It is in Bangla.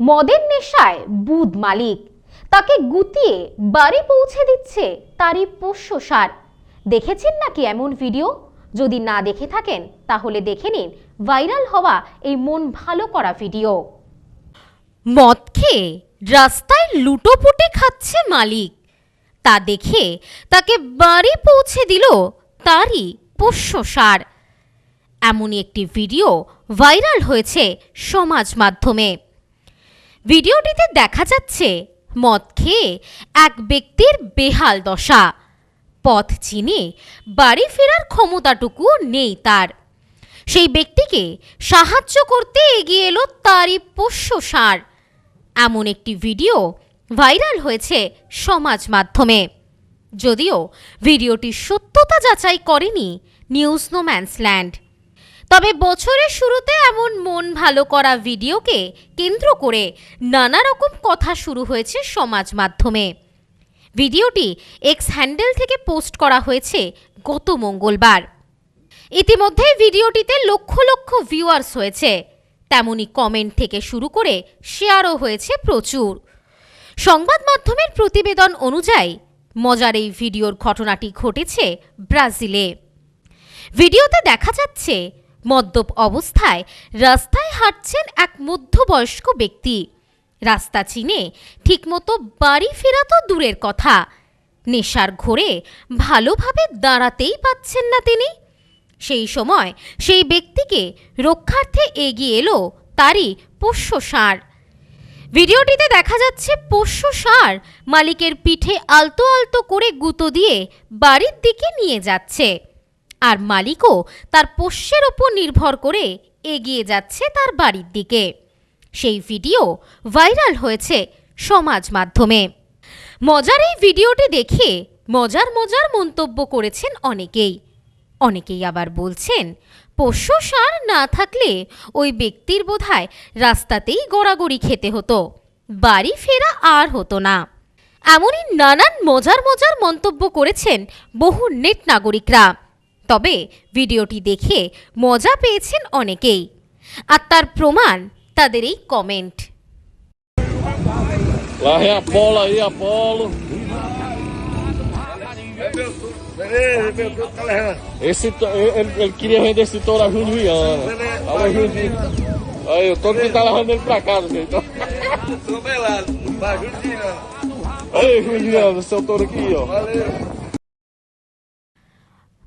মদের নেশায় বুধ মালিক। তাকে গুতিয়ে বাড়ি পৌঁছে দিচ্ছে তারই পোষ্য সার। দেখেছেন নাকি এমন ভিডিও? যদি না দেখে থাকেন, তাহলে দেখে নিন ভাইরাল হওয়া এই মন ভালো করা ভিডিও। মদ খেয়ে রাস্তায় লুটোপুটে খাচ্ছে মালিক। তা দেখে তাকে বাড়ি পৌঁছে দিল তারই পোষ্য সার। এমনই একটি ভিডিও ভাইরাল হয়েছে সমাজ মাধ্যমে। ভিডিওটিতে দেখা যাচ্ছে, মদ খেয়ে এক ব্যক্তির বেহাল দশা। পথ চিনে বাড়ি ফেরার ক্ষমতাটুকু নেই তার। সেই ব্যক্তিকে সাহায্য করতে এগিয়ে এলো তারই পোষ্য সার। এমন একটি ভিডিও ভাইরাল হয়েছে সমাজ মাধ্যমে। যদিও ভিডিওটির সত্যতা যাচাই করেনি নিউজ নোম্যান্সল্যান্ড। তবে বছরের শুরুতে এমন মন ভালো করা ভিডিওকে কেন্দ্র করে নানা রকম কথা শুরু হয়েছে সমাজ মাধ্যমে। ভিডিওটি এক্স হ্যান্ডেল থেকে পোস্ট করা হয়েছে গত মঙ্গলবার। ইতিমধ্যে ভিডিওটিতে লক্ষ লক্ষ ভিউয়ার্স হয়েছে। তেমনি কমেন্ট থেকে শুরু করে শেয়ারও হয়েছে প্রচুর। সংবাদ মাধ্যমের প্রতিবেদন অনুযায়ী মজার এই ভিডিওর ঘটনাটি ঘটেছে ব্রাজিলে। ভিডিওতে দেখা যাচ্ছে মদ্যপ অবস্থায় রাস্তায় হাঁটছেন এক মধ্যবয়স্ক ব্যক্তি। রাস্তা চিনে ঠিকমতো বাড়ি ফেরা তো দূরের কথা। নেশার ঘোরে ভালোভাবে দাঁড়াতেই পাচ্ছেন না তিনি। সেই সময় সেই ব্যক্তিকে রক্ষার্থে এগিয়ে এলো তারই পোষ্য ষাঁড় ভিডিওটিতে দেখা যাচ্ছে পোষ্য ষাঁড় মালিকের পিঠে আলতো আলতো করে গুঁতো দিয়ে বাড়ির দিকে নিয়ে যাচ্ছে। আর মালিকও তার পোষ্যের ওপর নির্ভর করে এগিয়ে যাচ্ছে তার বাড়ির দিকে। সেই ভিডিও ভাইরাল হয়েছে সমাজ মাধ্যমে। মজার এই ভিডিওটি দেখে মজার মজার মন্তব্য করেছেন অনেকেই। অনেকেই আবার বলছেন, পোষ্য সার না থাকলে ওই ব্যক্তির বোধহয় রাস্তাতেই গড়াগড়ি খেতে হতো, বাড়ি ফেরা আর হতো না। এমনই নানান মজার মজার মন্তব্য করেছেন বহু নেট নাগরিকরা। তবে ভিডিওটি দেখে মজা পেয়েছেন অনেকেই। আর তার প্রমাণ তাদের এই comment Ei, Juliano,